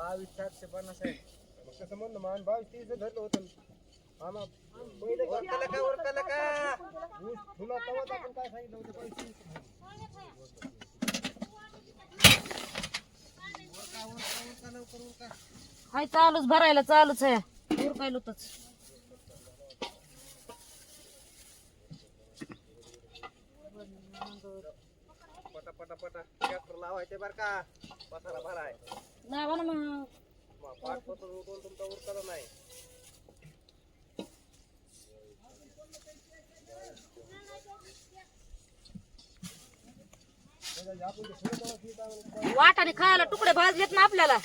बावीस सातशे पन्नास आहे. मग कसं म्हणलं मान बावीस तीस धरलं होतं. ना उरकाला का उरकाला का? ऊस तुला तेव्हाच आपण काय सांगितलं होतं हाय चालूच भरायला चालूच आहे. दूर काय लुतच पटा पटा पटा. ट्रॅक्टर लावायचे बर का. पसारा भराय. लावा ना मग. मग पासून उठून तुमचा उरकाला नाही. वाटाने खायला तुकडे भाजलेत ना आपल्याला.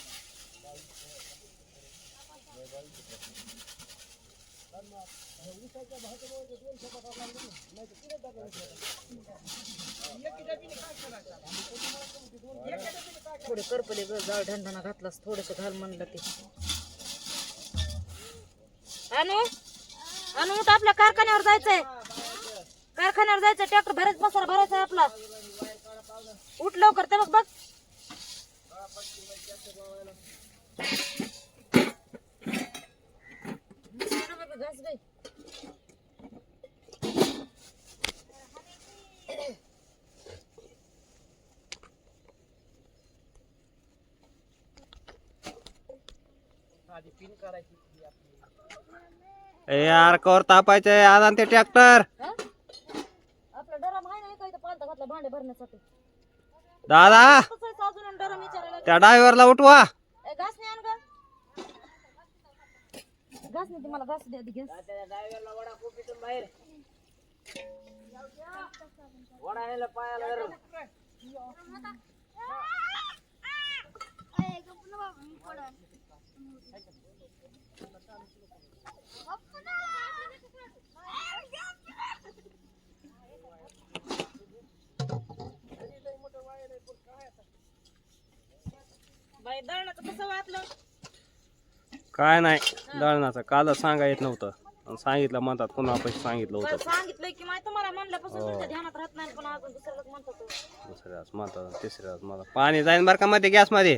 थोडे करपले ग जाळ ढंढाणा घातलास थोडस घाल म्हणलं ते. अनु अनु उठ आपल्या कारखान्यावर जायचंय. कारखान्यावर जायचं ट्रॅक्टर भरायचं बसारा भरायचा आपला. उठ लवकर ते बघ बघ. घास गई ए यार कवर तापायचंय आज ते ट्रॅक्टर? आपला डरम आहे ना इथं पालता घातला भांडे भरण्यासाठी. दादा कसं आहे अजून डरम विचारायला त्या ड्रायव्हरला उठवा. ए, आण ग. द्या आधी घास काय नाही दळणाचं. कालच सांगा येत नव्हतं. सांगितलं म्हणतात पुन्हा पैसे सांगितलं काल होतं सांगितलंय की माहिती तुम्हाला म्हणल्यापासून हो. तुमच्या ध्यानात राहत नाही पण अजून दुसऱ्यालाच म्हणतो तो. दुसऱ्याच म्हणतात तिसऱ्याच मला पाणी जाईन बरं का मध्ये गॅसमध्ये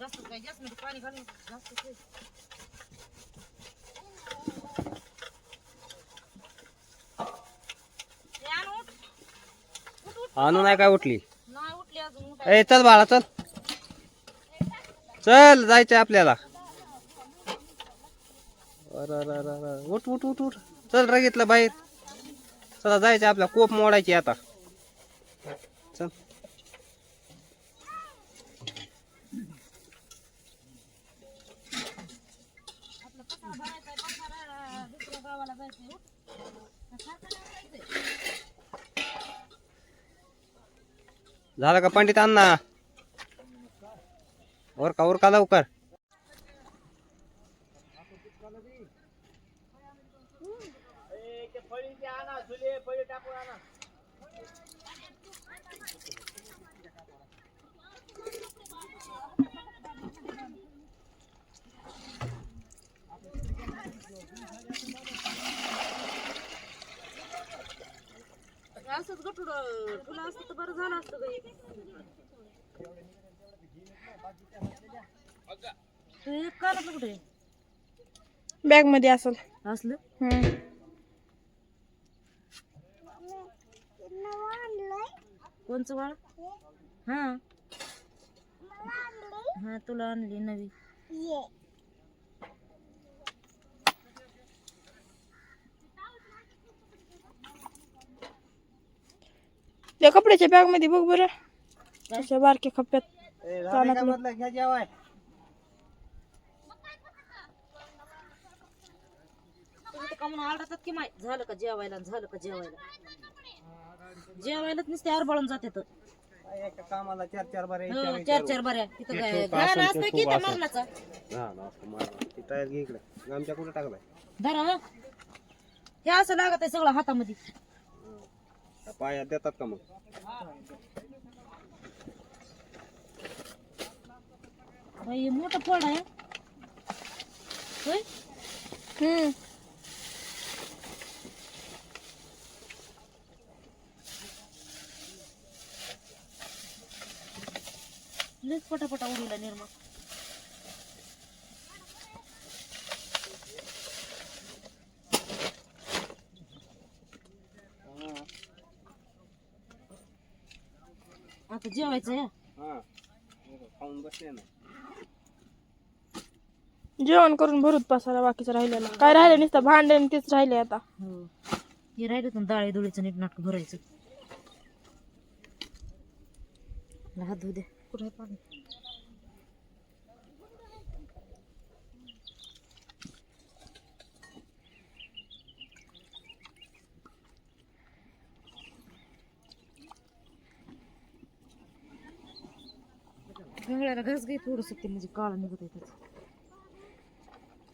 जास्त काय जास्त मध्ये पाणी घालून जास्त ते. आण नाही काय उठली? नाही उठली अजून उठ. ए चल बाळा चल. चल जायचंय आपल्याला. उठ उठ उठ उठ. चल रगीतलं बाहेर. चला जायचं आपल्या कोप मोडायची आता चल आपलं पसारा भरायचा आहे, पसारा दुसऱ्या गावाला जायचंय उठ. कारखान्यावर जायचंय. झालं का पंडित अण्णा? वर का और का लवकर फळी आणा झुले फळी टाकून आणा. असंच गटुड तुला असतं तर बरं झालं असतं हे. एक काढलं कुठे? बॅगमध्ये असेल. असलं. कोणचं बाळ? हा. हा तुला आणली नवी. त्या कपड्याच्या बॅगमध्ये बघ बरं. त्याच्या बारक्या खप्प्यात झालं का म्हणून आरडतात की माय? झालं का जेवायला झालं का जेवायला? जेवायलाच नुसते आरबळून जाते तर. एका कामाला चार चार बारे हो, चार चार बऱ्या. तिथं काय घाण असतं की त्या. मरणाचा हा टायर घे इकडे. आमच्या कुठे टाकलाय? धरा हो. हे असं लागत आहे सगळं हातामध्ये. पायात देतात का मग? बाई, हे मोठं फळ आहे. होय? हम्म. पटापटा उडीला निर्मा आता जेवायचं आहे हा खाऊन बसले ना जेवण करून भरूत पसारा बाकीचं राहिलेला काय राहिले नुसतं भांडे आणि तेच राहिले आता हो हे राहिलं तर डाळी दुळीचं नीट नाटक भरायचं हात धुऊ दे कुठे पाणी गंगळ्याला घास घे थोडस ते म्हणजे काळा निघत आहे त्याचं.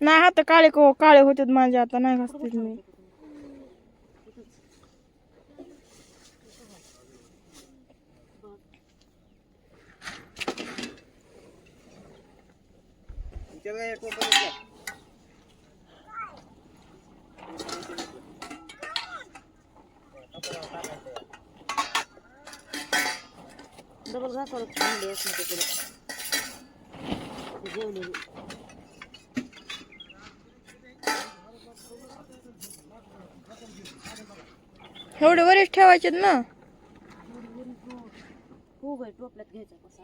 नाही हात काळे को काळे होते माझे आता नाही घासते मी तुमच्या काय टोपण घेतलं? डबल घासावं भांडी असं तिकडे ते जेवलेली एवढे वरीच ठेवायचे ना? खूप आहे टोपल्यात घ्यायचा कसा?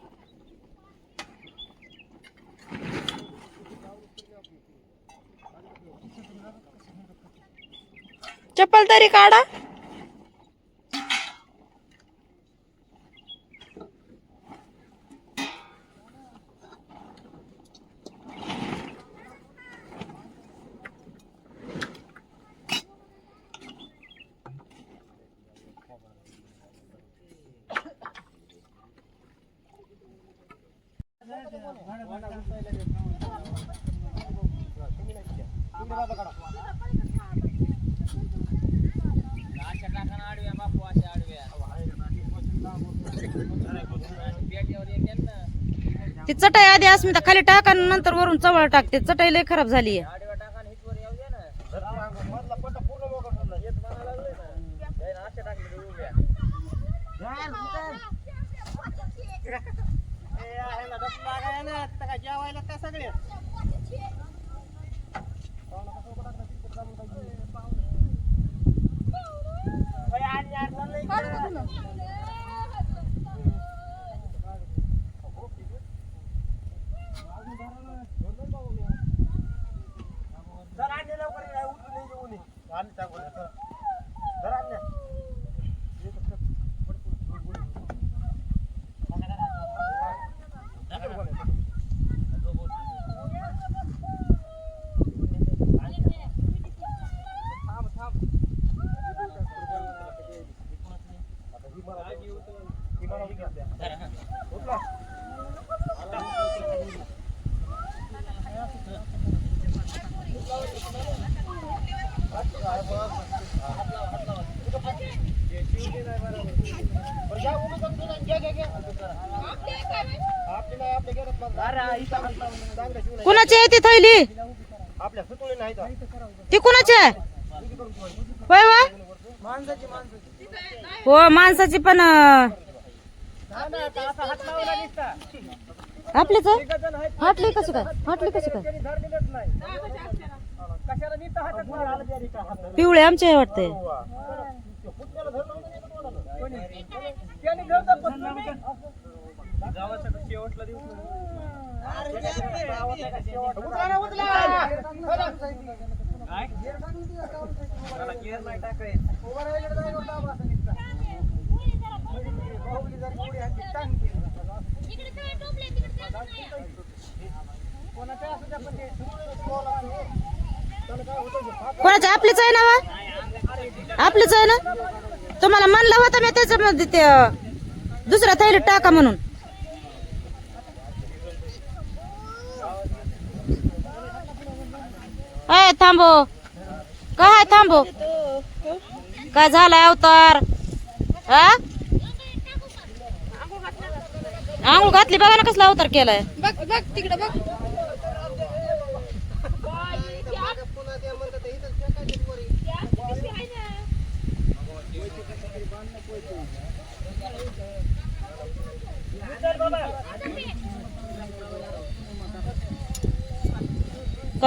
चप्पल तरी काढा. ती चटाई आधी अस्मिता खाली टाक आणि नंतर वरून चवळ टाकते चटाई लय खराब झाली आहे जेवायला काय सगळे? आणि लवकर ये, उचलून ये, जेवून ये. आणले टाकून ये, चला. जरा आणले. ये तर कर. पड, पड, पड, पड. टाकू नको नाही. थांब, थांब. आता ही मला ही मला उचला. उचला. बरं, घ्या, उभं करून ठेवा. घ्या, घ्या, घ्या. आपली नाही, आपल्या घरात मग. चांगलं शिवलंय. कुणाची आहे ती थैली आपल्या सुतुळी नाही तर. ती कुणाची आहे होय वा माणसाची माणसाची हो माणसाची पण अं, हा ना, आता असा हात लावला नुसता. आपलीच आहे? तिघंजण आहेत. फाटली कशी काय फाटली कशी काय पिवळे आमचे आहे वाटते. कोणाच्या असू द्या पण ते. कोणाची? आपलीच आहे ना वा? आपलीच आहे ना? तुम्हाला म्हणलं होतं मी त्याच्यामध्ये ते अं, दुसऱ्या थैलीत टाका म्हणून. काय थांबो. काय थांबो? काय झालाय अवतार? हा आंघोळ घातली बघा ना कसला अवतार केलाय. बघ बघ तिकडे बघ.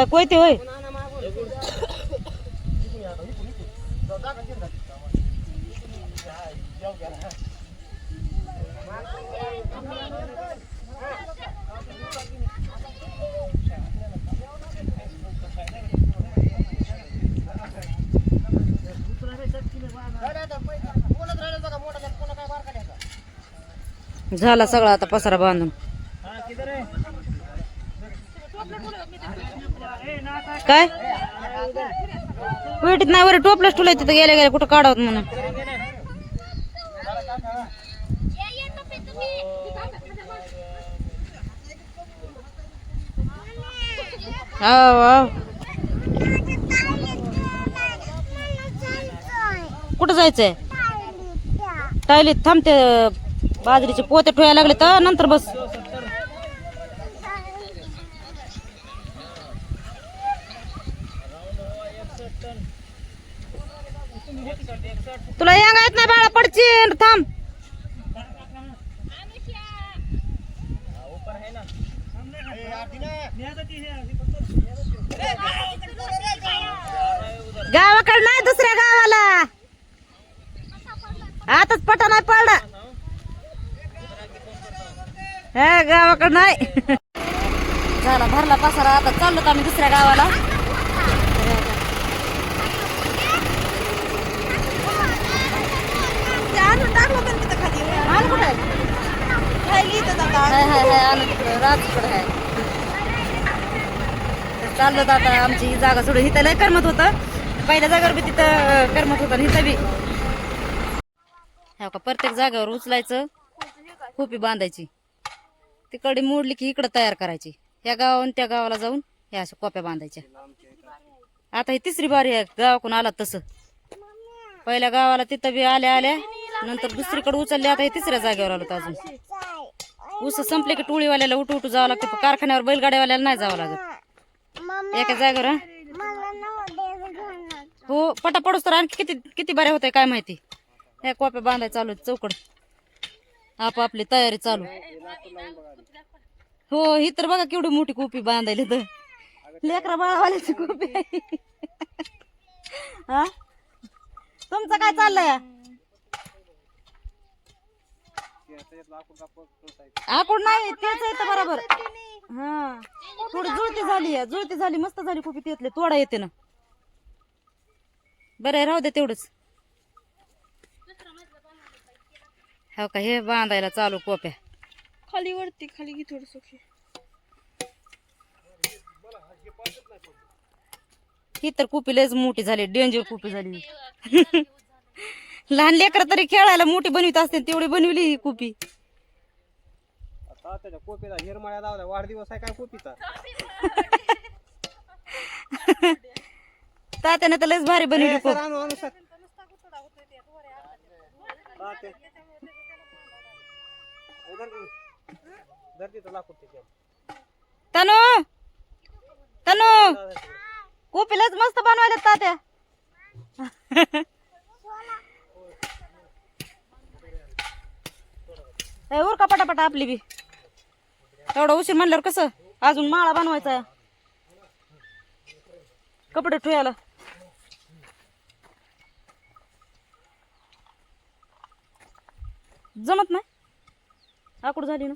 કોઈ તે હોય બોલત રાડે તો મોટા झाला सगळा आता पसारा बांधून. काय? पेटीत नाही बरं टोपलंच ठुलाय तिथं गेल्या गेल्या कुठं काढावत म्हणून. कुठं जायचंय? टायलीत. थांबते बाजरीचे पोते ठेवायला लागले तर नंतर बस. तुला यांगा येत नाही बाळा पडची. थांब. गावाकडे नाही दुसऱ्या गावाला. आताच पटा नाही पडला. हा गावाकडे नाही. झाला भरला पसारा आता चाललो आम्ही दुसऱ्या गावाला? चाललो आता आमची ही जागा सोडून इथं लय करमत होतं. पहिल्या जागेवर बी तिथं करमत होतं इथं बी. हो का प्रत्येक जागेवर उचलायचं खोपी बांधायची. तिकडे मोडली की इकडं तयार करायची. या गावाहून त्या गावाला जाऊन ह्या अशा कोप्या बांधायच्या. आता ही तिसरी बारी आहे. गावाकडून आला तसं. पहिल्या गावाला तिथं बी आल्या आल्या. नंतर दुसरीकडे उचलले. आता हे तिसऱ्या जागेवर आलो अजून. ऊस संपले की टोळीवाल्याला उठू उठू जावं लागतं. पण कारखान्यावर बैलगाड्यावाल्याला नाही जावं लागत. एका जागेवर हो? पटापडूस तर आणखी किती किती बऱ्या होत्या काय माहिती? ह्या कोप्या बांधाय चालू चौकड. आपापली तयारी चालू. हो ही तर बघा केवढी मोठी कोपी बांधायली तर. लेकरा बाळावाल्याची कोपी हा? तुमचं काय चाललंय? आकूड नाही तेच येत बरोबर. हा. थोडी जुळती झाली आहे जुळती झाली मस्त झाली कोपी तिथले तोडा येते ना. बरं आहे, राहू दे तेवढंच. हो का हे बांधायला चालू कोप्या. खाली वरती खाली घे थोडस ही तर कुपी लयच मोठी झाली डेंजर कुपी झाली. लहान लेकर तरी खेळायला मोठी बनवित असते तेवढी बनवली ही कुपी. आता त्याच्या कोपीला हिरमाळ्या लावल्या वाढदिवस आहे काय कोपीचा? तात्याने तर लयच भारी बनवली तात्या. ए, धर तू. धर तिथं लाकूड तिथे. तनु! तनु! कोपीलाच मस्त बनवायला तात्या. त्या उर का पटापटा आपली बी. एवढा उशीर म्हणल्यावर कसं? अजून माळा बनवायचा कपडे ठेवायला जमत नाही? आकुड झाली ना?